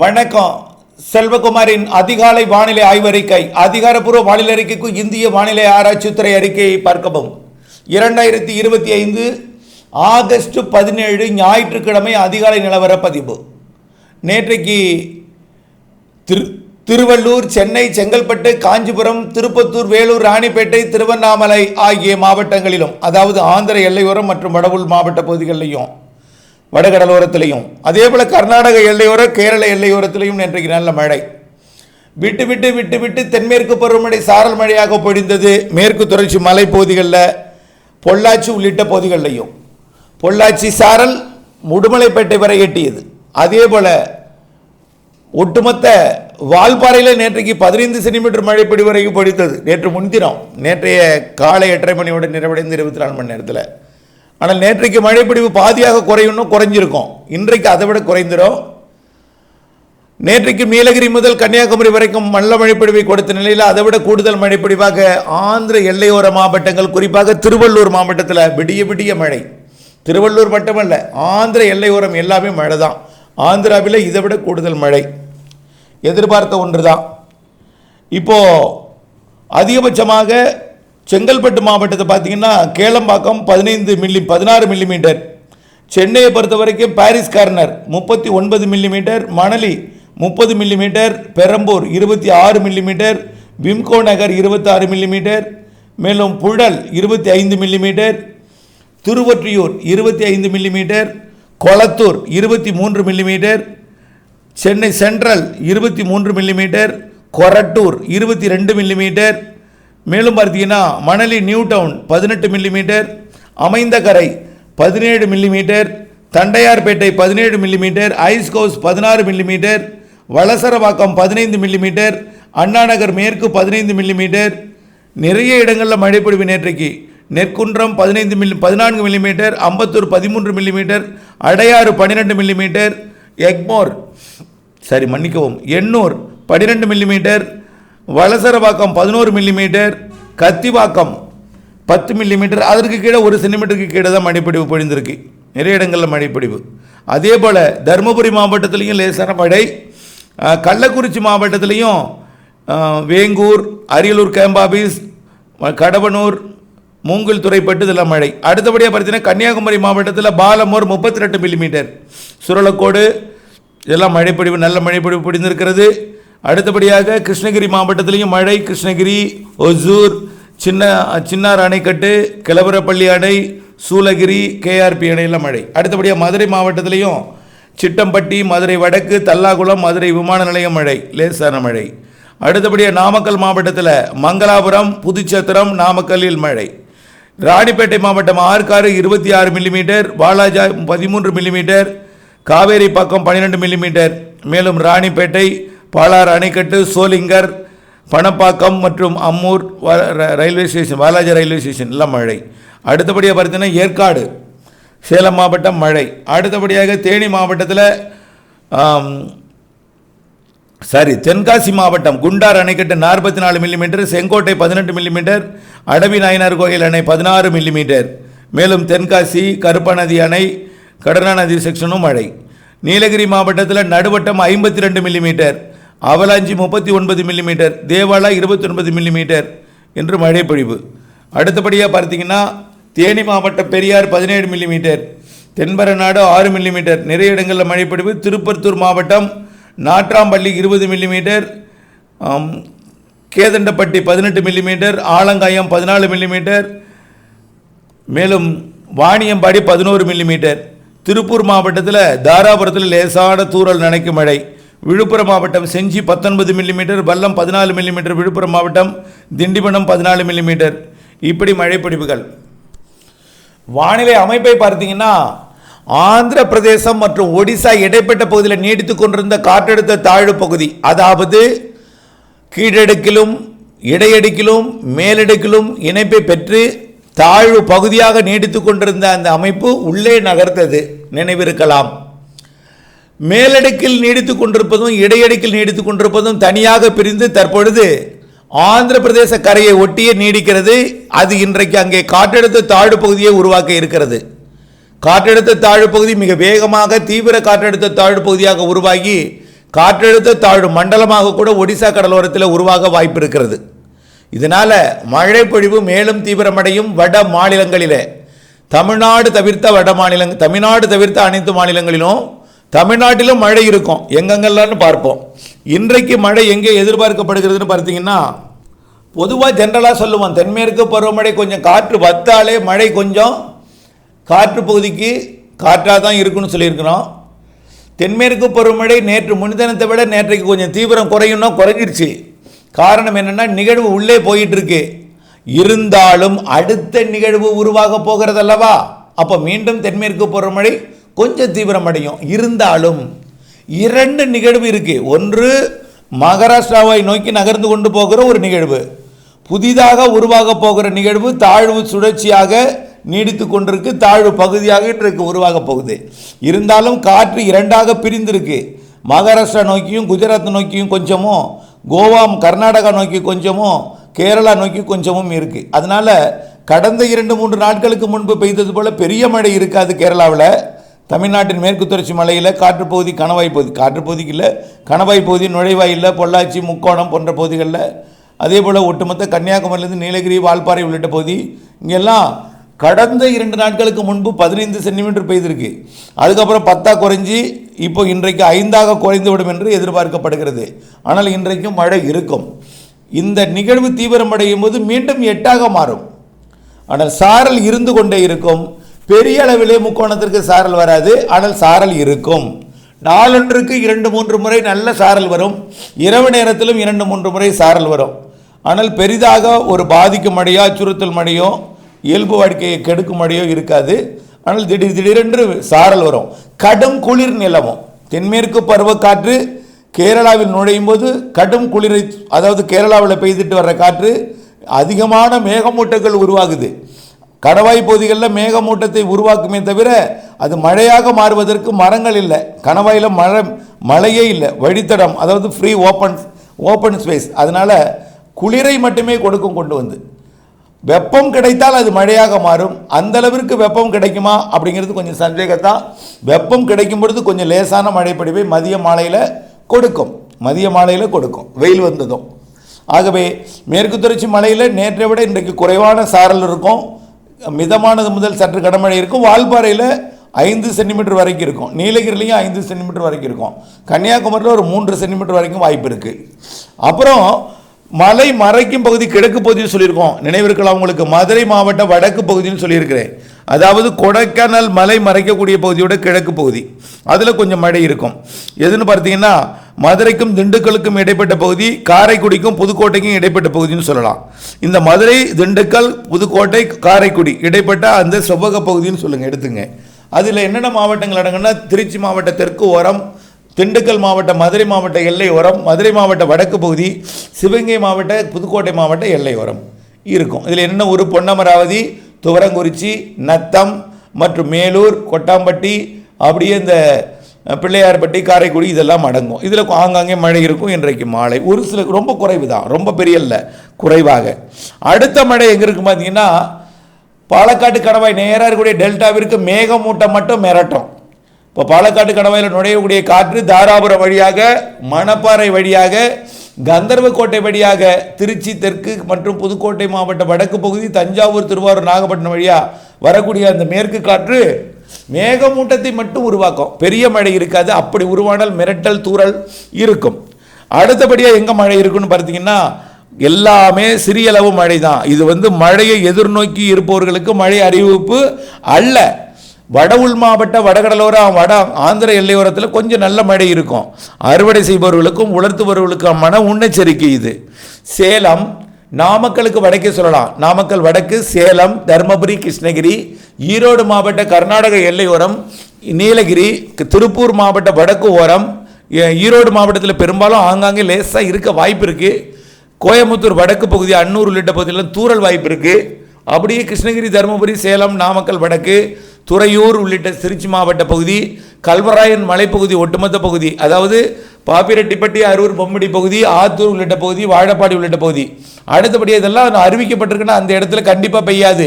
வணக்கம். செல்வகுமாரின் அதிகாலை வானிலை ஆய்வறிக்கை. அதிகாரப்பூர்வ வானிலை அறிக்கைக்கு இந்திய வானிலை ஆராய்ச்சித்துறை அறிக்கையை பார்க்கவும். இரண்டாயிரத்தி இருபத்தி ஐந்து ஆகஸ்ட் பதினேழு ஞாயிற்றுக்கிழமை அதிகாலை நிலவர பதிவு நேற்றைக்கு திரு திருவள்ளூர் சென்னை செங்கல்பட்டு காஞ்சிபுரம் திருப்பத்தூர் வேலூர் ராணிப்பேட்டை திருவண்ணாமலை ஆகிய மாவட்டங்களிலும் அதாவது ஆந்திர எல்லையோரம் மற்றும் வடவுள் மாவட்ட பகுதிகளிலையும் வடகடலோரத்திலையும் அதே போல் கர்நாடக எல்லையோர கேரள எல்லையோரத்திலையும் நேற்றைக்கு நல்ல மழை. விட்டு விட்டு விட்டு விட்டு தென்மேற்கு பருவமழை சாரல் மழையாக பொழிந்தது. மேற்கு தொடர்ச்சி மலைப்பகுதிகளில் பொள்ளாச்சி உள்ளிட்ட பகுதிகளிலையும். பொள்ளாச்சி சாரல் முடுமலைப்பேட்டை வரை எட்டியது. அதே போல் ஒட்டுமொத்த வால்பாறையில் நேற்றைக்கு பதினைந்து சென்டிமீட்டர் மழை பிடி வரைக்கும் பொழித்தது நேற்று முன்தினம் நேற்றைய காலை எட்டரை மணியோட நிறைவடைந்து இருபத்தி நாலு மணி நேரத்தில். ஆனால் நேற்றைக்கு மழைப்பிடிவு பாதியாக குறையணும் குறைஞ்சிருக்கும். இன்றைக்கு அதை விட குறைந்துடும் நேற்றைக்கு நீலகிரி முதல் கன்னியாகுமரி வரைக்கும் நல்ல மழைப்பிடிவை கொடுத்த நிலையில் அதை விட கூடுதல் மழைப்பிடிவாக ஆந்திர எல்லையோர மாவட்டங்கள் குறிப்பாக திருவள்ளூர் மாவட்டத்தில் விடிய விடிய மழை. திருவள்ளூர் மட்டுமல்ல ஆந்திர எல்லையோரம் எல்லாமே மழை தான் ஆந்திராவில் இதை விட கூடுதல் மழை. எதிர்பார்த்த ஒன்று தான் இப்போது அதிகபட்சமாக செங்கல்பட்டு மாவட்டத்தை பார்த்தீங்கன்னா கேளம்பாக்கம் பதினைந்து மில்லி பதினாறு மில்லிமீட்டர். சென்னையை பொறுத்த வரைக்கும் பாரிஸ் கார்னர் முப்பத்தி ஒன்பது மில்லிமீட்டர் மணலி முப்பது மில்லிமீட்டர் பெரம்பூர் இருபத்தி ஆறு மில்லிமீட்டர் விம்கோ நகர் இருபத்தாறு மில்லிமீட்டர் மேலும் புழல் இருபத்தி ஐந்து மில்லிமீட்டர் திருவொற்றியூர் இருபத்தி ஐந்து மில்லிமீட்டர் கொளத்தூர் இருபத்தி மூன்று மில்லிமீட்டர் சென்னை சென்ட்ரல் இருபத்தி மூன்று மில்லிமீட்டர் கொரட்டூர் இருபத்தி ரெண்டு மில்லிமீட்டர் மேலும் பார்த்தீங்கன்னா மணலி நியூ டவுன் பதினெட்டு மில்லிமீட்டர் அமைந்தகரை பதினேழு மில்லிமீட்டர் தண்டையார்பேட்டை பதினேழு மில்லிமீட்டர் ஐஸ்கோஸ் பதினாறு மில்லிமீட்டர் வளசரவாக்கம் பதினைந்து மில்லிமீட்டர் அண்ணாநகர் மேற்கு பதினைந்து மில்லிமீட்டர் நிறைய இடங்களில் மழை பொழிவு நேற்றைக்கு. நெற்குன்றம் பதினைந்து மில்லி பதினான்கு மில்லிமீட்டர் அம்பத்தூர் பதிமூன்று மில்லிமீட்டர் அடையாறு பன்னிரெண்டு மில்லிமீட்டர் எக்மோர் சரி மன்னிக்கவும் எண்ணூர் பன்னிரெண்டு மில்லிமீட்டர் வளசரவாக்கம் பதினோரு மில்லிமீட்டர் கத்திவாக்கம் பத்து மில்லிமீட்டர் அதற்கு கீழே ஒரு சென்டிமீட்டருக்கு கீழே தான் மழைப்பிடிவு பொழிந்திருக்கு. நிறைய இடங்களில் மழைப்பிடிவு அதே போல் தருமபுரி மாவட்டத்திலையும் லேசான மழை கள்ளக்குறிச்சி மாவட்டத்திலையும் வேங்கூர் அரியலூர் கேம்பாபீஸ் கடவனூர் மூங்கில் துறைப்பட்டு இதெல்லாம் மழை. அடுத்தபடியாக பார்த்தீங்கன்னா கன்னியாகுமரி மாவட்டத்தில் பாலமோர் முப்பத்தி ரெண்டு மில்லிமீட்டர் சுரலக்கோடு இதெல்லாம் மழைப்பொழிவு நல்ல மழைப்பொழிவு பொழிந்திருக்கிறது. அடுத்தபடியாக கிருஷ்ணகிரி மாவட்டத்திலையும் மழை கிருஷ்ணகிரி ஒசூர் சின்ன சின்னார் அணைக்கட்டு கிளவரப்பள்ளி அணை சூளகிரி கேஆர்பி அணையில் மழை. அடுத்தபடியாக மதுரை மாவட்டத்திலையும் சிட்டம்பட்டி மதுரை வடக்கு தல்லாகுளம் மதுரை விமான நிலையம் மழை லேசான மழை. அடுத்தபடியாக நாமக்கல் மாவட்டத்தில் மங்களாபுரம் புதுச்சத்திரம் நாமக்கல்லில் மழை. ராணிப்பேட்டை மாவட்டம் ஆற்காடு இருபத்தி ஆறு மில்லிமீட்டர் வாலாஜா பதிமூன்று மில்லிமீட்டர் காவேரி பக்கம் பன்னிரெண்டு மில்லிமீட்டர் மேலும் ராணிப்பேட்டை பாலாறு அணைக்கட்டு சோலிங்கர் பணப்பாக்கம் மற்றும் அம்மூர் வ- ர- railway station Walaja railway station எல்லாம் மழை. அடுத்தபடியாக பார்த்தீங்கன்னா ஏற்காடு சேலம் மாவட்டம் மழை. அடுத்தபடியாக தேனி மாவட்டத்தில் சாரி தென்காசி மாவட்டம் குண்டார் அணைக்கட்டு நாற்பத்தி நாலு மில்லிமீட்டர் செங்கோட்டை பதினெட்டு மில்லிமீட்டர் அடவி நாயனார் கோயில் அணை பதினாறு மில்லிமீட்டர் மேலும் தென்காசி கருப்பநதி அணை கடனா நதி செக்ஷனும் மழை. நீலகிரி மாவட்டத்தில் நடுவட்டம் ஐம்பத்தி ரெண்டு மில்லிமீட்டர் அவலாஞ்சி முப்பத்தி ஒன்பது மில்லிமீட்டர் தேவாலா இருபத்தி ஒன்பது மில்லிமீட்டர் என்று மழை பொழிவு அடுத்தபடியாக பார்த்தீங்கன்னா தேனி மாவட்டம் பெரியார் பதினேழு மில்லிமீட்டர் தென்பரநாடு ஆறு மில்லிமீட்டர் நிறைய இடங்களில் மழைப்பொழிவு. திருப்பத்தூர் மாவட்டம் நாற்றாம்பள்ளி இருபது மில்லிமீட்டர் கேதண்டப்பட்டி பதினெட்டு மில்லிமீட்டர் ஆலங்காயம் பதினாலு மில்லிமீட்டர் மேலும் வாணியம்பாடி பதினோரு மில்லிமீட்டர் திருப்பூர் மாவட்டத்தில் தாராபுரத்தில் லேசான தூறல் நனைக்கும் மழை. விழுப்புரம் மாவட்டம் செஞ்சி பத்தொன்பது மில்லிமீட்டர் வல்லம் பதினாலு மில்லிமீட்டர் விழுப்புரம் மாவட்டம் திண்டிவனம் பதினாலு மில்லிமீட்டர் இப்படி மழைப்பிடிப்புகள் வானிலை அமைப்பை பார்த்தீங்கன்னா ஆந்திர பிரதேசம் மற்றும் ஒடிசா இடைப்பட்ட பகுதியில் நீடித்து கொண்டிருந்த காற்றழுத்த தாழ்வு பகுதி அதாவது கீழடுக்கிலும் இடையடுக்கிலும் மேலடுக்கிலும் இணைப்பை பெற்று தாழ்வு பகுதியாக நீடித்து கொண்டிருந்த அந்த அமைப்பு உள்ளே நகர்ந்தது. நினைவிருக்கலாம். மேலடுக்கில் நீடித்து கொண்டிருப்பதும் இடையடுக்கில் நீடித்து கொண்டிருப்பதும் தனியாக பிரிந்து தற்பொழுது ஆந்திர பிரதேச கரையை ஒட்டியே நீடிக்கிறது. அது இன்றைக்கு அங்கே காற்றழுத்த தாழ்வு பகுதியை உருவாக்க இருக்கிறது. காற்றழுத்த தாழ்வு பகுதி மிக வேகமாக தீவிர காற்றழுத்த தாழ்வு பகுதியாக உருவாகி காற்றழுத்த தாழ்வு மண்டலமாக கூட ஒடிசா கடலோரத்தில் உருவாக வாய்ப்பு இருக்கிறது. இதனால் மழை பொழிவு மேலும் தீவிரமடையும் வட மாநிலங்களிலே. தமிழ்நாடு தவிர்த்த வட மாநிலங்கள் தமிழ்நாடு தவிர்த்த அனைத்து மாநிலங்களிலும் தமிழ்நாட்டிலும் மழை இருக்கும். எங்கெங்கெல்லாம்னு பார்ப்போம். இன்றைக்கு மழை எங்கே எதிர்பார்க்கப்படுகிறதுன்னு பார்த்தீங்கன்னா பொதுவாக ஜென்ரலாக சொல்லுவோம். தென்மேற்கு பருவமழை கொஞ்சம் காற்று வத்தாலே மழை கொஞ்சம். காற்று பகுதிக்கு காற்றாக தான் இருக்குன்னு சொல்லியிருக்கிறோம். தென்மேற்கு பருவமழை நேற்று முன்தினத்தை விட நேற்றைக்கு கொஞ்சம் தீவிரம் குறையும்னா குறைஞ்சிருச்சு. காரணம் என்னென்னா நிகழ்வு உள்ளே போயிட்டுருக்கு. இருந்தாலும் அடுத்த நிகழ்வு உருவாக போகிறது அல்லவா அப்போ மீண்டும் தென்மேற்கு பருவமழை கொஞ்சம் தீவிரமடையும். இருந்தாலும் இரண்டு நிகழ்வு இருக்குது ஒன்று மகாராஷ்டிராவை நோக்கி நகர்ந்து கொண்டு போகிற ஒரு நிகழ்வு. புதிதாக உருவாக போகிற நிகழ்வு தாழ்வு சுழற்சியாக நீடித்து கொண்டிருக்கு. தாழ்வு பகுதியாக இன்றைக்கு உருவாக போகுது. இருந்தாலும் காற்று இரண்டாக பிரிந்திருக்கு. மகாராஷ்டிரா நோக்கியும் குஜராத் நோக்கியும் கொஞ்சமும் கோவா கர்நாடகா நோக்கி கொஞ்சமும் கேரளா நோக்கி கொஞ்சமும் இருக்குது அதனால் கடந்த இரண்டு மூன்று நாட்களுக்கு முன்பு பெய்தது போல் பெரிய மழை இருக்காது கேரளாவில். தமிழ்நாட்டின் மேற்கு தொடர்ச்சி மலையில் காற்றுப்பகுதி கணவாய் பகுதி. காற்றுப்பகுதிக்கு இல்லை கணவாய் பகுதி நுழைவாயில் பொள்ளாச்சி முக்கோணம் போன்ற பகுதிகளில். அதே போல் ஒட்டுமொத்த கன்னியாகுமரியிலேருந்து நீலகிரி வால்பாறை உள்ளிட்ட பகுதி. இங்கெல்லாம் கடந்த இரண்டு நாட்களுக்கு முன்பு பதினைந்து சென்டிமீட்டர் பெய்திருக்கு. அதுக்கப்புறம் பத்தா குறைஞ்சி இப்போ இன்றைக்கு ஐந்தாக குறைந்துவிடும் என்று எதிர்பார்க்கப்படுகிறது. ஆனால் இன்றைக்கும் மழை இருக்கும். இந்த நிகழ்வு தீவிரமடையும் போது மீண்டும் எட்டாக மாறும். ஆனால் சாரல் இருந்து கொண்டே இருக்கும். பெரிய அளவிலே முக்கோணத்திற்கு சாரல் வராது ஆனால் சாரல் இருக்கும். நாளொன்றுக்கு இரண்டு மூன்று முறை நல்ல சாரல் வரும். இரவு நேரத்திலும் இரண்டு மூன்று முறை சாரல் வரும். ஆனால் பெரிதாக ஒரு பாதிக்கும் மழையோ அச்சுறுத்தல் மழையோ இயல்பு வாழ்க்கையை கெடுக்கும் மழையோ இருக்காது. ஆனால் திடீர் திடீரென்று சாரல் வரும். கடும் குளிர் நிலவும். தென்மேற்கு பருவக்காற்று கேரளாவில் நுழையும் போது கடும் குளிரை அதாவது கேரளாவில் பெய்துட்டு வர்ற காற்று அதிகமான மேகமூட்டங்கள் உருவாகுது. கணவாய் பகுதிகளில் மேகமூட்டத்தை உருவாக்குமே தவிர அது மழையாக மாறுவதற்கு மரங்கள் இல்லை. கணவாயில் மழை மழையே இல்லை. வழித்தடம் அதாவது ஃப்ரீ ஓப்பன் ஓப்பன் ஸ்பேஸ் அதனால் குளிரை மட்டுமே கொடுக்கும் கொண்டு வந்து. வெப்பம் கிடைத்தால் அது மழையாக மாறும். அந்த அளவிற்கு வெப்பம் கிடைக்குமா அப்படிங்கிறது கொஞ்சம் சந்தேகத்தான் வெப்பம் கிடைக்கும் பொழுது கொஞ்சம் லேசான மழைப்படிவை மதிய மாலையில் கொடுக்கும். மதிய மாலையில் கொடுக்கும். வெயில் வந்ததும். ஆகவே மேற்கு தொடர்ச்சி மலையில் நேற்றை விட இன்றைக்கு குறைவான சாரல் இருக்கும். மிதமானது முதல் சற்று கடமழை இருக்கும். வால்பாறையில் ஐந்து சென்டிமீட்டர் வரைக்கும் இருக்கும். நீலகிரிலையும் ஐந்து சென்டிமீட்டர் வரைக்கும் இருக்கும். கன்னியாகுமரியில் ஒரு மூன்று சென்டிமீட்டர் வரைக்கும் வாய்ப்பு இருக்குது அப்புறம் மலை மறைக்கும் பகுதி கிழக்கு பகுதின்னு சொல்லியிருக்கோம். நினைவிருக்கலாம் உங்களுக்கு. மதுரை மாவட்ட வடக்கு பகுதின்னு சொல்லியிருக்கிறேன். அதாவது கொடைக்கானல் மலை மறைக்கக்கூடிய பகுதியோட கிழக்கு பகுதி. அதில் கொஞ்சம் மழை இருக்கும். எதுன்னு பார்த்தீங்கன்னா மதுரைக்கும் திண்டுக்கலுக்கும் இடைப்பட்ட பகுதி காரைக்குடிக்கும் புதுக்கோட்டைக்கும் இடைப்பட்ட பகுதின்னு சொல்லலாம். இந்த மதுரை திண்டுக்கல் புதுக்கோட்டை காரைக்குடி இடைப்பட்ட அந்த செவ்வக பகுதின்னு சொல்லுங்கள் எடுத்துங்க. அதில் என்னென்ன மாவட்டங்கள் அடங்குன்னா திருச்சி மாவட்ட தெற்கு ஓரம் திண்டுக்கல் மாவட்ட மதுரை மாவட்ட எல்லை ஓரம் மதுரை மாவட்ட வடக்கு பகுதி சிவகங்கை மாவட்ட புதுக்கோட்டை மாவட்ட எல்லை ஓரம் இருக்கும். இதில் என்னென்ன ஒரு பொன்னமராவதி துவரங்குறிச்சி நத்தம் மற்றும் மேலூர் கொட்டாம்பட்டி அப்படியே இந்த பிள்ளையார்பட்டி காரைக்குடி இதெல்லாம் அடங்கும். இதில் ஆங்காங்கே மழை இருக்கும் இன்றைக்கு மாலை. ஒரு சில ரொம்ப குறைவு தான் ரொம்ப பெரிய இல்லை. குறைவாக. அடுத்த மழை எங்கே இருக்கும் பார்த்தீங்கன்னா பாலக்காட்டு கணவாய் நேராக இருக்கக்கூடிய டெல்டாவிற்கு மேகமூட்டம் மட்டும் மிரட்டும். இப்போ பாலக்காட்டு கணவாயில் நுழையக்கூடிய காற்று தாராபுரம் வழியாக மணப்பாறை வழியாக கந்தர்வக்கோட்டை வழியாக திருச்சி தெற்கு மற்றும் புதுக்கோட்டை மாவட்ட வடக்கு பகுதி தஞ்சாவூர் திருவாரூர் நாகப்பட்டினம் வழியாக வரக்கூடிய அந்த மேற்கு காற்று மேகமூட்டத்தை மட்டும் உருவாக்கும். பெரிய மழை இருக்காது. அப்படி உருவானால் மிரட்டல் தூறல் இருக்கும். அடுத்தபடியாக எங்கே மழை இருக்குன்னு பார்த்தீங்கன்னா எல்லாமே சிறிய அளவு மழை தான் இது வந்து மழையை எதிர்நோக்கி இருப்பவர்களுக்கு மழை அறிவிப்பு அல்ல. வட உள் மாவட்ட வடகடலோர வட ஆந்திர எல்லையோரத்தில் கொஞ்சம் நல்ல மழை இருக்கும். அறுவடை செய்பவர்களுக்கும் உலர்த்துபவர்களுக்குமான முன்னெச்சரிக்கை இது. சேலம் நாமக்கலுக்கு வடக்கே சொல்லலாம். நாமக்கல் வடக்கு சேலம் தருமபுரி கிருஷ்ணகிரி ஈரோடு மாவட்ட கர்நாடக எல்லையோரம் நீலகிரி திருப்பூர் மாவட்ட வடக்கு ஓரம் ஈரோடு மாவட்டத்தில் பெரும்பாலும் ஆங்காங்கே லேசாக இருக்க வாய்ப்பு இருக்குது கோயம்புத்தூர் வடக்கு பகுதி அன்னூர் உள்ளிட்ட பகுதியில் தூரல் வாய்ப்பு இருக்குது அப்படியே கிருஷ்ணகிரி தருமபுரி சேலம் நாமக்கல் வடக்கு துறையூர் உள்ளிட்ட திருச்சி மாவட்ட பகுதி கல்வராயன் மலைப்பகுதி ஒட்டுமொத்த பகுதி அதாவது பாப்பிரெட்டிப்பட்டி அரூர் பொம்மடி பகுதி ஆத்தூர் உள்ளிட்ட பகுதி வாழப்பாடி உள்ளிட்ட பகுதி. அடுத்தபடி இதெல்லாம் அறிவிக்கப்பட்டிருக்குன்னா அந்த இடத்துல கண்டிப்பாக பெய்யாது.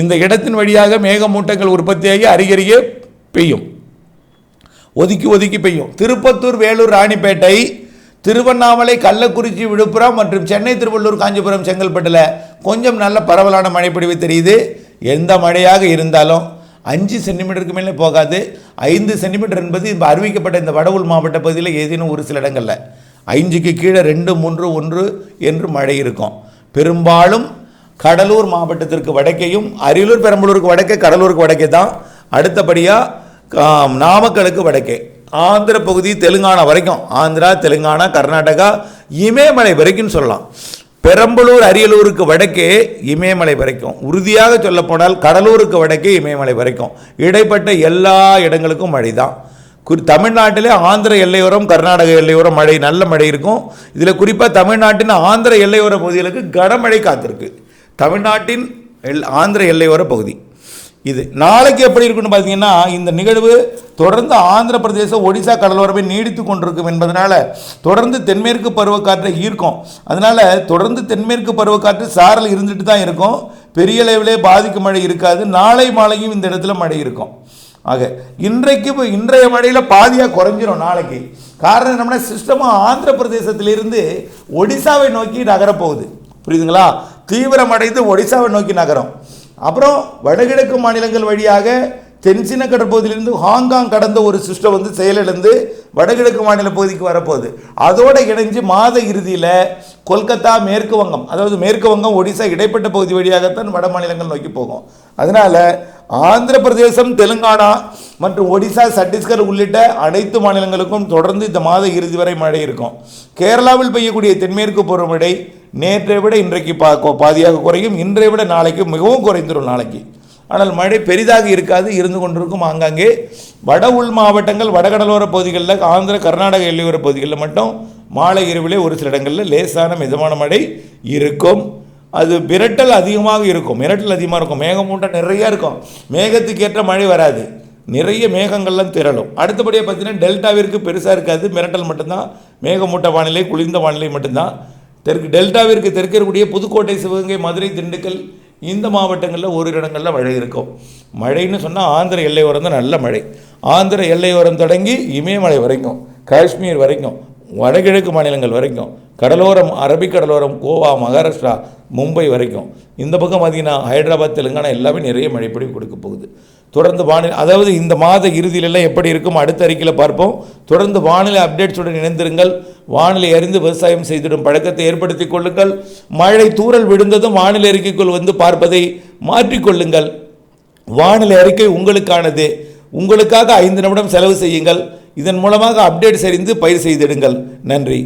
இந்த இடத்தின் வழியாக மேகமூட்டங்கள் உற்பத்தியாகி அருகருகே பெய்யும். ஒதுக்கி ஒதுக்கி பெய்யும். திருப்பத்தூர் வேலூர் ராணிப்பேட்டை திருவண்ணாமலை கள்ளக்குறிச்சி விழுப்புரம் மற்றும் சென்னை திருவள்ளூர் காஞ்சிபுரம் செங்கல்பட்டில் கொஞ்சம் நல்ல பரவலான மழைப்பொழிவு தெரியுது. எந்த மழையாக இருந்தாலும் அஞ்சு சென்டிமீட்டருக்கு மேலே போகாது. ஐந்து சென்டிமீட்டர் என்பது இப்போ அறிவிக்கப்பட்ட இந்த வடவுள் மாவட்ட பகுதியில் ஏதேனும் ஒரு சில இடங்களில். ஐந்துக்கு கீழே ரெண்டு மூன்று ஒன்று என்று மழை இருக்கும். பெரும்பாலும் கடலூர் மாவட்டத்திற்கு வடக்கேயும் அரியலூர் பெரம்பலூருக்கு வடக்கே கடலூருக்கு வடக்கே தான். அடுத்தபடியாக நாமக்கலுக்கு வடக்கே. ஆந்திர பகுதி தெலுங்கானா வரைக்கும். ஆந்திரா தெலுங்கானா கர்நாடகா இமயமலை வரைக்கும் சொல்லலாம். பெரம்பலூர் அரியலூருக்கு வடக்கே இமயமலை வரைக்கும். உறுதியாக சொல்லப்போனால் கடலூருக்கு வடக்கே இமயமலை வரைக்கும். இடைப்பட்ட எல்லா இடங்களுக்கும் மழை தான் குறி தமிழ்நாட்டிலே ஆந்திர எல்லையோரம் கர்நாடக எல்லையோரம் மழை நல்ல மழை இருக்கும். இதில் குறிப்பாக தமிழ்நாட்டின் ஆந்திர எல்லையோர பகுதிகளுக்கு கனமழை காத்திருக்கு. தமிழ்நாட்டின் எல் ஆந்திர எல்லையோர பகுதி. இது நாளைக்கு எப்படி இருக்குன்னு பார்த்தீங்கன்னா இந்த நிகழ்வு தொடர்ந்து ஆந்திர பிரதேசம் ஒடிசா கடலோரமே நீடித்து கொண்டிருக்கும் என்பதனால தொடர்ந்து தென்மேற்கு பருவக்காற்றை ஈர்க்கும். அதனால் தொடர்ந்து தென்மேற்கு பருவக்காற்று சாரல் இருந்துட்டு தான் இருக்கும். பெரிய அளவிலே பாதிக்கும் மழை இருக்காது. நாளை மாலையும் இந்த இடத்துல மழை இருக்கும். ஆக இன்றைக்கு இப்போ இன்றைய மழையில் பாதியாக குறைஞ்சிரும் நாளைக்கு. காரணம் என்னம்னா சிஸ்டமாக ஆந்திர பிரதேசத்திலிருந்து ஒடிசாவை நோக்கி நகரப்போகுது. புரியுதுங்களா? தீவிரமடைந்து ஒடிசாவை நோக்கி நகரம். அப்புறம் வடகிழக்கு மாநிலங்கள் வழியாக தென்சீன கடற்பகுதியிலிருந்து ஹாங்காங் கடந்த ஒரு சிஸ்டம் வந்து செயலிழந்து வடகிழக்கு மாநில பகுதிக்கு வரப்போகுது. அதோடு இணைஞ்சு மாத இறுதியில் கொல்கத்தா மேற்கு வங்கம் அதாவது மேற்கு வங்கம் ஒடிசா இடைப்பட்ட பகுதி வழியாகத்தான் வட மாநிலங்கள் நோக்கி போகும். அதனால் ஆந்திர பிரதேசம் தெலுங்கானா மற்றும் ஒடிசா சத்தீஸ்கர் உள்ளிட்ட அனைத்து மாநிலங்களுக்கும் தொடர்ந்து இந்த மாத இறுதி வரை மழை இருக்கும். கேரளாவில் பெய்யக்கூடிய தென்மேற்கு பருவமழை நேற்றை விட இன்றைக்கு பா பாதியாக குறையும். இன்றை விட நாளைக்கு மிகவும் குறைந்துடும் நாளைக்கு. ஆனால் மழை பெரிதாக இருக்காது இருந்து கொண்டிருக்கும் ஆங்காங்கே. வட உள் மாவட்டங்கள் வடகடலோர பகுதிகளில் ஆந்திர கர்நாடக எல்லையோர பகுதிகளில் மட்டும் மாலை இரவிலே ஒரு சில இடங்களில் லேசான மிதமான மழை இருக்கும். அது மிரட்டல் அதிகமாக இருக்கும். மிரட்டல் அதிகமாக இருக்கும். மேகமூட்டம் நிறைய இருக்கும். மேகத்துக்கு ஏற்ற மழை வராது. நிறைய மேகங்கள்லாம் திரளும். அடுத்தபடியாக பார்த்தீங்கன்னா டெல்டாவிற்கு பெருசாக இருக்காது. மிரட்டல் மட்டும்தான். மேகமூட்ட வானிலை குளிர்ந்த வானிலை மட்டும்தான். தெற்கு டெல்டாவிற்கு தெற்கே இருக்கக்கூடிய புதுக்கோட்டை சிவகங்கை மதுரை திண்டுக்கல் இந்த மாவட்டங்களில் ஒரு இடங்களில் மழை இருக்கும். மழைன்னு சொன்னால் ஆந்திர எல்லையோரம் தான் நல்ல மழை. ஆந்திர எல்லையோரம் தொடங்கி இமயமலை வரைக்கும் காஷ்மீர் வரைக்கும் வடகிழக்கு மாநிலங்கள் வரைக்கும் கடலோரம் அரபிக்கடலோரம் கோவா மகாராஷ்டிரா மும்பை வரைக்கும். இந்த பக்கம் பார்த்தீங்கன்னா ஹைதராபாத் தெலுங்கானா எல்லாமே நிறைய மழைப்பொழி கொடுக்க போகுது. தொடர்ந்து வானிலை அதாவது இந்த மாத இறுதியிலெல்லாம் எப்படி இருக்கும் அடுத்த அறிக்கையில் பார்ப்போம். தொடர்ந்து வானிலை அப்டேட்ஸுடன் இணைந்திருங்கள். வானிலை அறிந்து விவசாயம் செய்திடும் பழக்கத்தை ஏற்படுத்திக் கொள்ளுங்கள். மழை தூறல் விழுந்ததும் வானிலை அறிக்கைக்குள் வந்து பார்ப்பதை மாற்றிக்கொள்ளுங்கள் வானிலை அறிக்கை உங்களுக்கானது. உங்களுக்காக ஐந்து நிமிடம் செலவு செய்யுங்கள். இதன் மூலமாக அப்டேட் அறிந்து பயிர் செய்திடுங்கள். நன்றி.